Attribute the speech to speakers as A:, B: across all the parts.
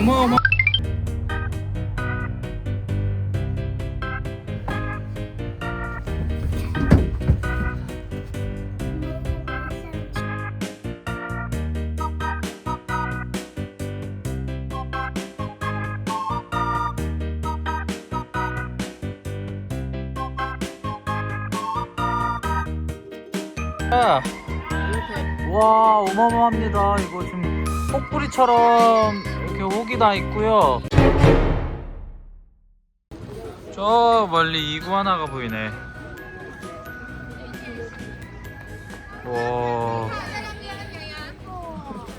A: 어마어마. 아, 와 어마어마합니다. 이거 지금 폭뿌리처럼 혹이 다 있고요. 저 멀리 이구아나가 보이네. 와.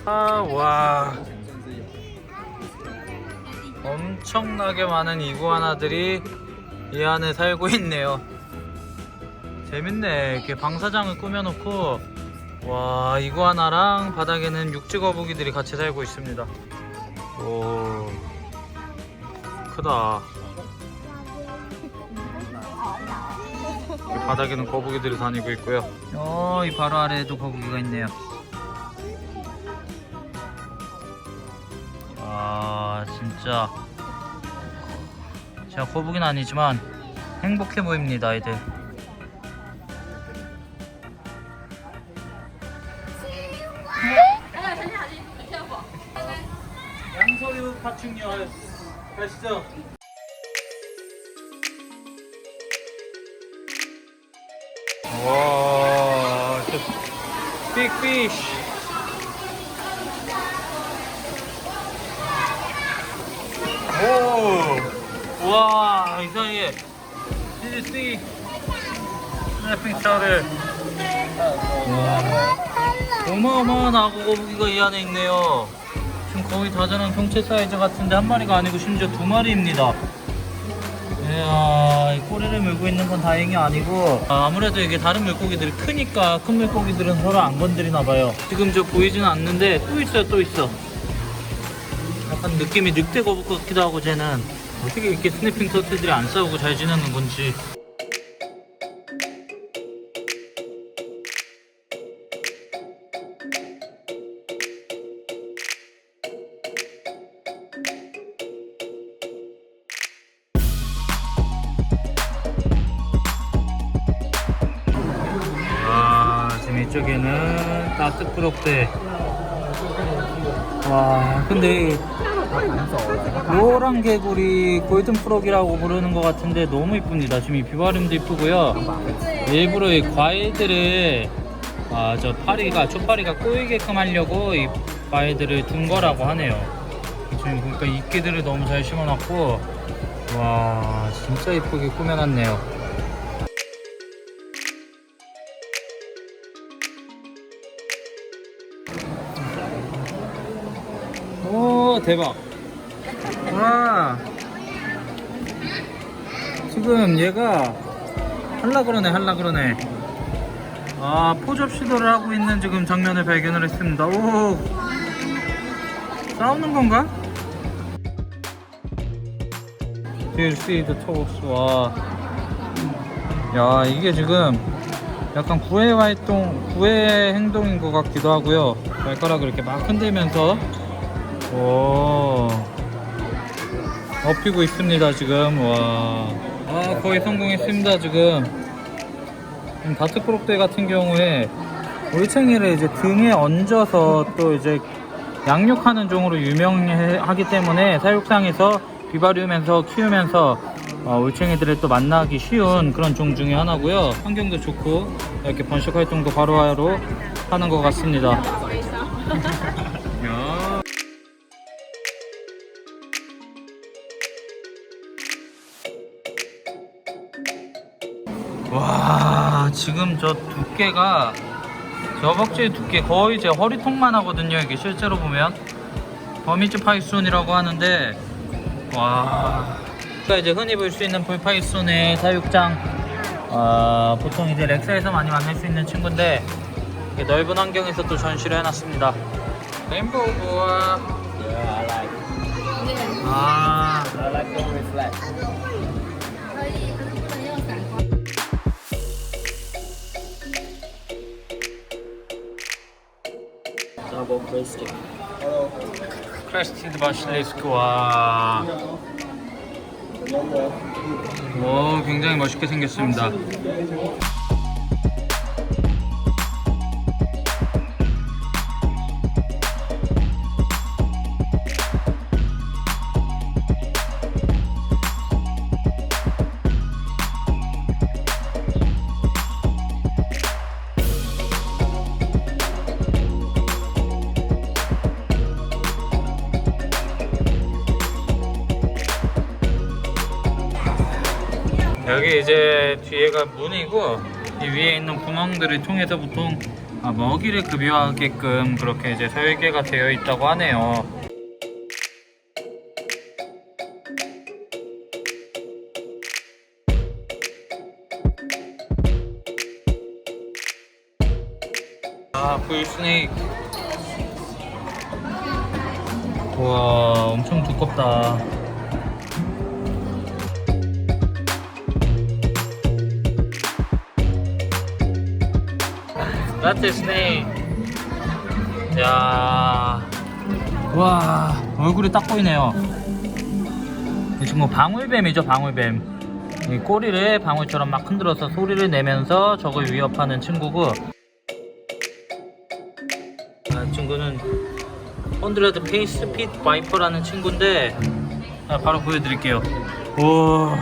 A: 아, 와. 엄청나게 많은 이구아나들이 이 안에 살고 있네요. 재밌네. 이렇게 방사장을 꾸며놓고 와 이구아나랑 바닥에는 육지 거북이들이 같이 살고 있습니다. 오 크다. 이 바닥에는 거북이들이 다니고 있고요. 어, 이 바로 아래에도 거북이가 있네요. 아, 진짜. 제가 거북이는 아니지만 행복해 보입니다, 아이들. 파충류 가시죠. 와, 빅피쉬. 오, 와, 이 사이에 CGC 스냅핑 차를. 와, 어마어마한 악어 거북이가 이 안에 있네요. 지금 거의 다 자란 경체 사이즈 같은데 한 마리가 아니고 심지어 두 마리입니다. 이야, 이 꼬리를 물고 있는 건 다행히 아니고 아, 아무래도 이게 다른 물고기들이 크니까 큰 물고기들은 서로 안 건드리나 봐요. 지금 저 보이지는 않는데 또 있어요, 또 있어. 약간 느낌이 늑대 거북 같기도 하고 쟤는 어떻게 이렇게 스냅핑 터트들이 안 싸우고 잘 지내는 건지. 따뜻부럭대. 와, 근데 노란 개구리 골든 프록이라고 부르는 것 같은데 너무 이쁩니다. 지금 이 비바림도 이쁘고요. 일부러 이 과일들을 아, 저 파리가 초파리가 꼬이게끔 하려고 이 과일들을 둔 거라고 하네요. 지금 보니까 이끼들을 너무 잘 심어놨고 와 진짜 이쁘게 꾸며놨네요. 대박 와 지금 얘가 할라 그러네 할라 그러네 아 포접 시도를 하고 있는 지금 장면을 발견을 했습니다 오 싸우는 건가? You see the toes? 와. 야, 이게 지금 약간 구애 활동, 구애 행동인 것 같기도 하고요. 발가락을 이렇게 막 흔들면서 오 업히고 있습니다 지금 와. 아 거의 성공했습니다 지금. 음, 다트 크롭대 같은 경우에 올챙이를 이제 등에 얹어서 또 이제 양육하는 종으로 유명하기 때문에 사육상에서 비바리움에서 키우면서 어, 올챙이들을 또 만나기 쉬운 그런 종 중에 하나고요. 환경도 좋고 이렇게 번식 활동도 바로바로 하는 것 같습니다. 와 지금 저 두께가 저 허벅지의 두께 거의 제 허리통만 하거든요 이게 실제로 보면. 버미즈 파이손이라고 하는데. 와. 그러니까 이제 흔히 볼 수 있는 볼파이손의 사육장. 아, 보통 이제 렉사에서 많이 만날 수 있는 친구인데 넓은 환경에서 또 전시를 해놨습니다. 레인보우 보아
B: Yeah, I like.
A: 아
B: I like Breasted. Hello.
A: 크레스티드 바실리스크 와. 와 굉장히 멋있게 생겼습니다. 이제 뒤에가 문이고 이 위에 있는 구멍들을 통해서 보통 아, 먹이를 급여하게끔 그렇게 이제 설계가 되어 있다고 하네요. 아, 불스네이크. 우와, 엄청 두껍다. That's his name. 야, 와 얼굴이 딱 보이네요. 이 친구 방울뱀이죠, 방울뱀. 이 꼬리를 방울처럼 막 흔들어서 소리를 내면서 적을 위협하는 친구고. 아, 이 친구는 헌드레드 페이스 핏 바이퍼라는 친구인데 아, 바로 보여드릴게요. 우와.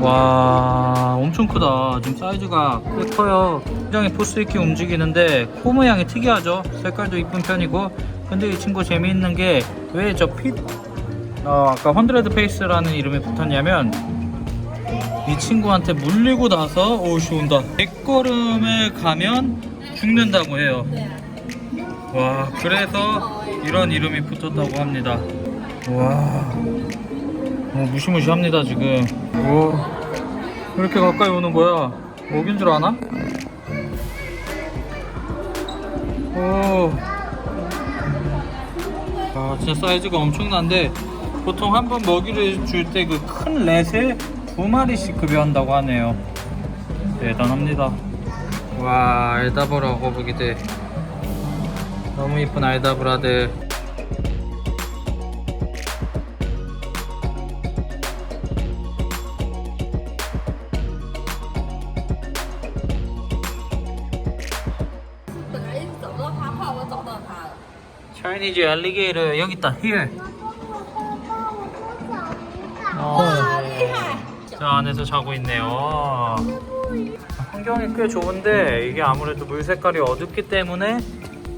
A: 와 엄청 크다. 지금 사이즈가 꽤 커요. 굉장히 포스 있게 움직이는데 코 모양이 특이하죠? 색깔도 이쁜 편이고. 근데 이 친구 재미있는 게 왜 저 핏 어, 아까 헌드레드 페이스라는 이름이 붙었냐면 이 친구한테 물리고 나서 오씨 온다. 100걸음을 가면 죽는다고 해요. 와 그래서 이런 이름이 붙었다고 합니다. 와 어, 무시무시합니다 지금. 오 이렇게 가까이 오는 거야? 먹인 줄 아나? 오. 아 진짜 사이즈가 엄청난데 보통 한 번 먹이를 줄 때 그 큰 렛을 두 마리씩 급여한다고 하네요. 대단합니다. 와 알다보라 거북이들. 너무 이쁜 알다브라들 Chinese alligator 여기 있다. Here.
C: 어,
A: 어.
C: 네. 와,
A: 자 안에서 자고 있네요. 환경이 꽤 좋은데 이게 아무래도 물 색깔이 어둡기 때문에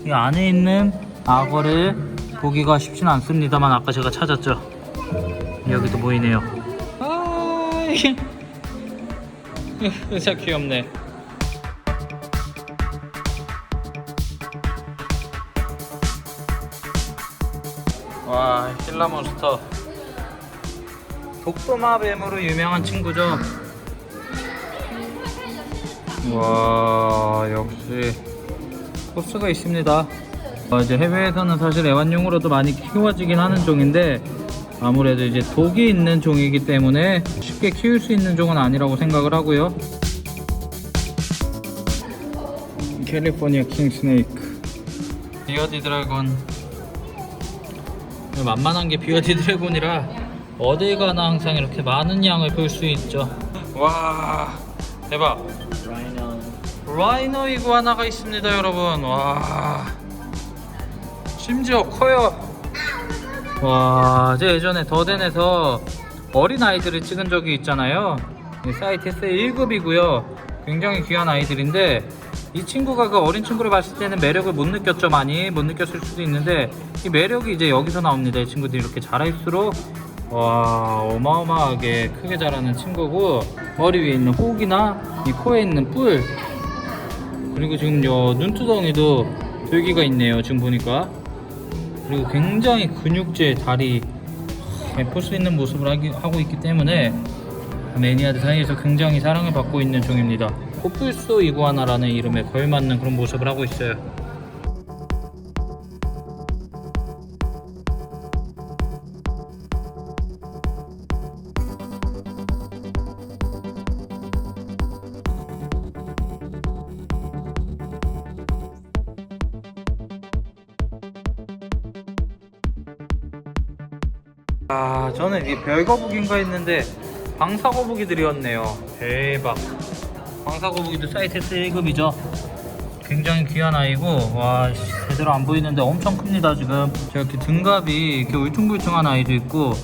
A: 이 안에 있는 악어를 보기가 쉽진 않습니다만 아까 제가 찾았죠. 여기도 보이네요. 아, 진짜 귀엽네. 신라몬스터. 독도마 뱀으로 유명한 친구죠. 와 역시 코스가 있습니다. 어, 이제 해외에서는 사실 애완용으로도 많이 키워지긴 하는 종인데 아무래도 이제 독이 있는 종이기 때문에 쉽게 키울 수 있는 종은 아니라고 생각을 하고요. 캘리포니아 킹 스네이크. 비어디 드래곤 만만한 게 비어디 드래곤이라 어딜 가나 항상 이렇게 많은 양을 볼 수 있죠. 와 대박.
B: Rhino.
A: 라이너 이구아나가 있습니다 여러분. 와 심지어 커요. 와 제가 예전에 더덴에서 어린 아이들을 찍은 적이 있잖아요. 이 사이트에서 1급이고요. 굉장히 귀한 아이들인데 이 친구가 그 어린 친구를 봤을 때는 매력을 못 느꼈죠 많이. 못 느꼈을 수도 있는데 이 매력이 이제 여기서 나옵니다. 이 친구들이 이렇게 자랄수록 와 어마어마하게 크게 자라는 친구고 머리 위에 있는 혹이나 이 코에 있는 뿔 그리고 지금 요 눈두덩이도 돌기가 있네요 지금 보니까. 그리고 굉장히 근육질 다리 볼 수 있는 모습을 하기, 하고 있기 때문에 매니아들 사이에서 굉장히 사랑을 받고 있는 종입니다 코뿔소 이구아나라는 이름에 걸맞는 그런 모습을 하고 있어요. 아 저는 이게 별거북인가 했는데 방사거북이들이었네요. 대박 방사거북이도 사이트 1급이죠. 굉장히 귀한 아이고 와 씨, 제대로 안 보이는데 엄청 큽니다 지금. 저렇게 등갑이 이렇게 울퉁불퉁한 아이도 있고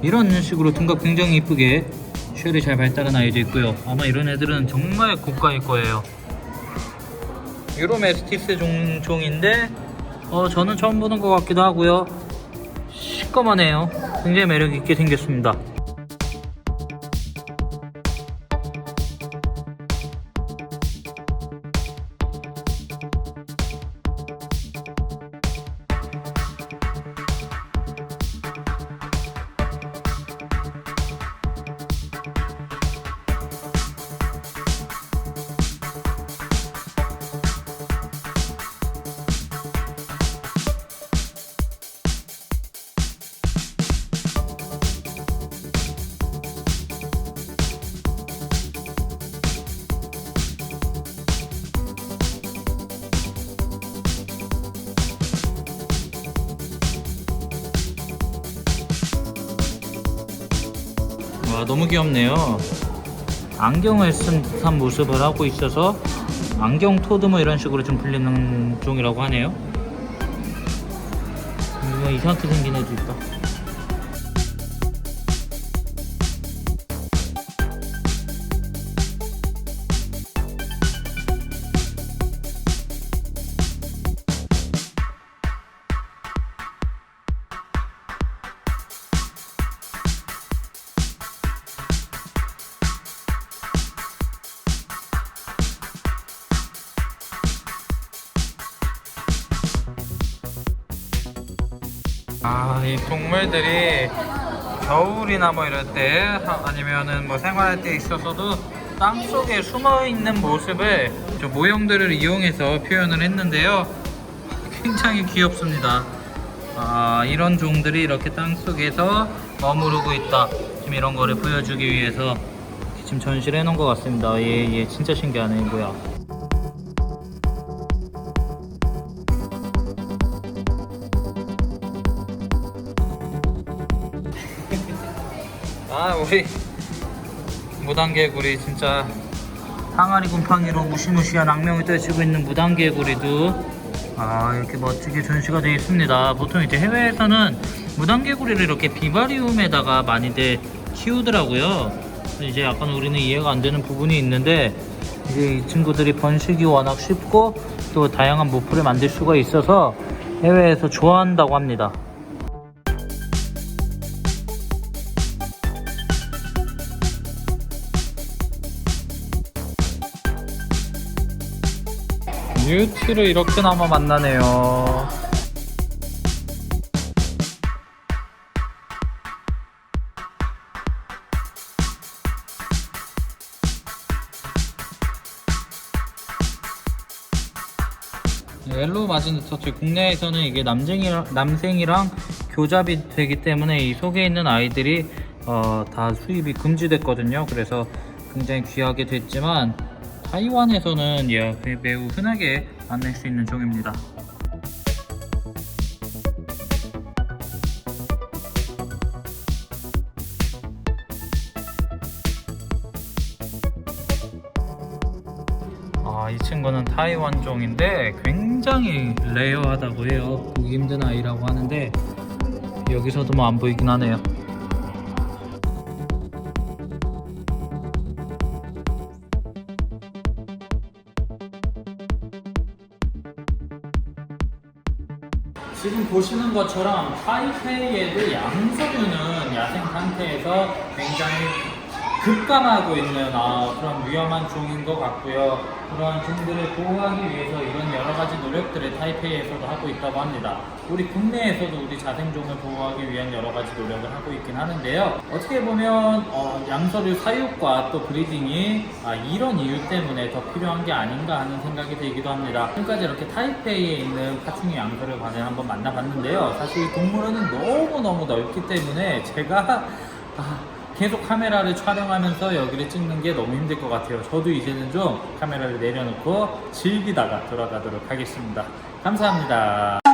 A: 이런 식으로 등갑 굉장히 이쁘게 쉘이 잘 발달한 아이도 있고요. 아마 이런 애들은 정말 고가일 거예요. 유로메스티스 종종인데 어 저는 처음 보는 것 같기도 하고요. 시꺼먼해요. 굉장히 매력 있게 생겼습니다 와 너무 귀엽네요. 안경을 쓴 듯한 모습을 하고 있어서 안경 토드 뭐 이런 식으로 좀 불리는 종이라고 하네요. 이상하게 생긴 애도 있다 아, 이 동물들이 겨울이나 뭐 이럴 때 하- 아니면은 뭐 생활할 때 있어서도 땅 속에 숨어 있는 모습을 저 모형들을 이용해서 표현을 했는데요. 굉장히 귀엽습니다. 아, 이런 종들이 이렇게 땅 속에서 머무르고 있다. 지금 이런 거를 보여주기 위해서 지금 전시를 해놓은 것 같습니다. 얘, 얘 진짜 신기하네, 뭐야. 아 우리 무단개구리 진짜 항아리 곰팡이로 무시무시한 악명을 떨치고 있는 무단개구리도 아 이렇게 멋지게 전시가 되어 있습니다. 보통 이제 해외에서는 무단개구리를 이렇게 비바리움에다가 많이들 키우더라고요. 이제 약간 우리는 이해가 안 되는 부분이 있는데 이제 이 친구들이 번식이 워낙 쉽고 또 다양한 모프를 만들 수가 있어서 해외에서 좋아한다고 합니다 뮤트를 이렇게나마 만나네요. 옐로우 마지노터치 국내에서는 이게 남생이, 남생이랑 교잡이 되기 때문에 이 속에 있는 아이들이 어, 다 수입이 금지됐거든요. 그래서 굉장히 귀하게 됐지만 타이완에서는 예, 매우 흔하게 만날 수 있는 종입니다. 아, 이 친구는 타이완 종인데 굉장히 레어하다고 해요. 보기 힘든 아이라고 하는데 여기서도 뭐 안 보이긴 하네요. 지금 보시는 것처럼 타이페이에도 양서류는 야생 상태에서 굉장히 급감하고 있는 아, 그런 위험한 종인 것 같고요. 그런 종들을 보호하기 위해서 이런 여러 가지 노력들을 타이페이에서도 하고 있다고 합니다. 우리 국내에서도 우리 자생종을 보호하기 위한 여러 가지 노력을 하고 있긴 하는데요. 어떻게 보면 어, 양서류 사육과 또 브리딩이 아, 이런 이유 때문에 더 필요한 게 아닌가 하는 생각이 들기도 합니다. 지금까지 이렇게 타이페이에 있는 파충류 양서류 관을 한번 만나봤는데요. 사실 이 동물원은 너무너무 넓기 때문에 제가 아, 계속 카메라를 촬영하면서 여기를 찍는 게 너무 힘들 것 같아요. 저도 이제는 좀 카메라를 내려놓고 즐기다가 돌아가도록 하겠습니다. 감사합니다.